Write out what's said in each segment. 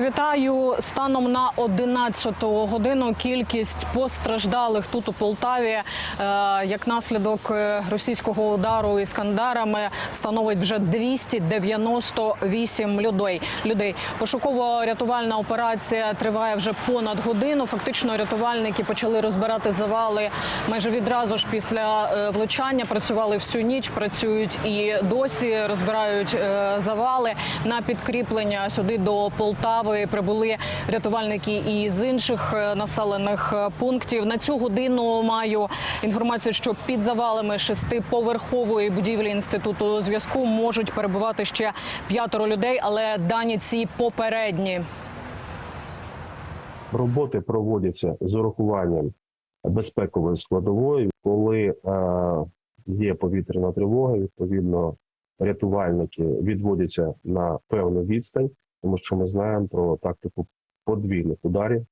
Вітаю. Станом на 11 годину кількість постраждалих тут у Полтаві е, як наслідок е, російського удару іскандарами становить вже 298 людей. людей. Пошуково-рятувальна операція триває вже понад годину. Фактично, рятувальники почали розбирати завали майже відразу ж після е, влучання. Працювали всю ніч, працюють і досі розбирають завали на підкріплення сюди до Полтави. Прибули рятувальники і з інших е, населених е, пунктів. На цю годину маю інформацію, що під завалами шестиповерхової будівлі інституту зв'язку можуть перебувати ще п'ятеро людей, але дані ці попередні. роботи проводяться з урахуванням безпекової складової, коли е, є повітряна тривога, відповідно рятувальники відводяться на певну відстань, тому що ми знаємо про тактику подвійних ударів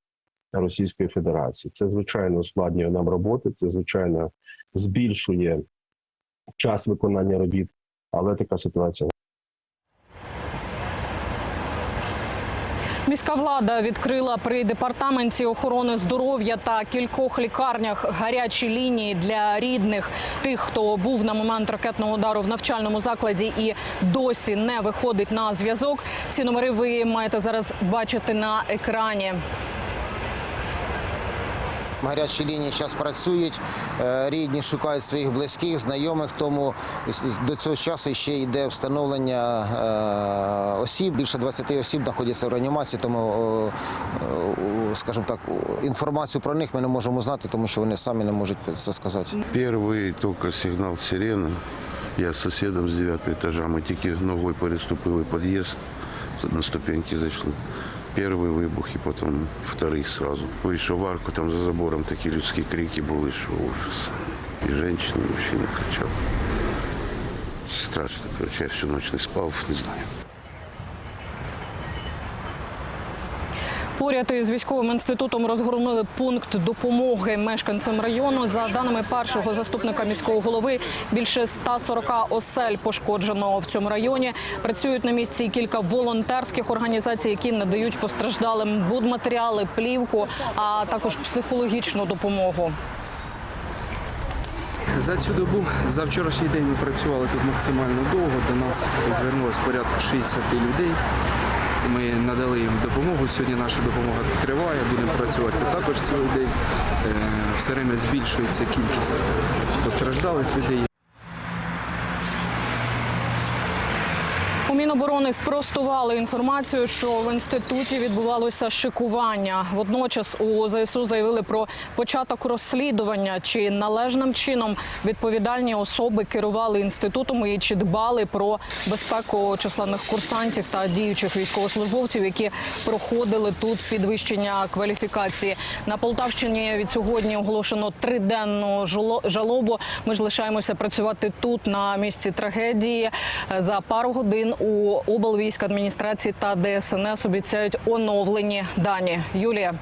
Російської Федерації. Це звичайно ускладнює нам роботи, це звичайно збільшує час виконання робіт, але така ситуація Міська влада відкрила при департаменті охорони здоров'я та кількох лікарнях гарячі лінії для рідних тих, хто був на момент ракетного удару в навчальному закладі і досі не виходить на зв'язок. Ці номери ви маєте зараз бачити на екрані Гарячі лінії зараз працюють, е, рідні шукають своїх близьких, знайомих. Тому с- до цього часу ще йде встановлення е, осіб. Більше 20 осіб знаходяться в реанімації, тому, о, о, скажімо так, о, інформацію про них ми не можемо знати, тому що вони самі не можуть це сказати. Первый только сигнал сирены. Я с соседом с девятого этажа. Мы тільки ногой переступили під'їзд, на ступеньки зайшли. Перший вибух і потім вторий сразу. Вийшов в арку, там за забором такі людські крики були, що ужас. І жінки, і мужчина кричали. Страшно, короче, я всю ночь не спав, не знаю. Поряд із військовим інститутом розгорнули пункт допомоги мешканцям району. За даними першого заступника міського голови, більше 140 осель пошкоджено в цьому районі. Працюють на місці кілька волонтерських організацій, які надають постраждалим будматеріали, плівку, а також психологічну допомогу. За цю добу, за вчорашній день ми працювали тут максимально довго. До нас звернулось порядку 60 людей. Ми надали їм допомогу. Сьогодні наша допомога триває, будемо працювати також цілий день. Е, Все время збільшується кількість постраждалих людей. Міноборони спростували інформацію, що в інституті відбувалося шикування. Водночас у ЗСУ заявили про початок розслідування, чи належним чином відповідальні особи керували інститутом і чи дбали про безпеку численних курсантів та діючих військовослужбовців, які проходили тут підвищення кваліфікації. На Полтавщині від сьогодні оголошено триденну жалобу. Ми ж лишаємося працювати тут на місці трагедії. За пару годин у облвійськадміністрації та ДСНС обіцяють оновлені дані. Юлія.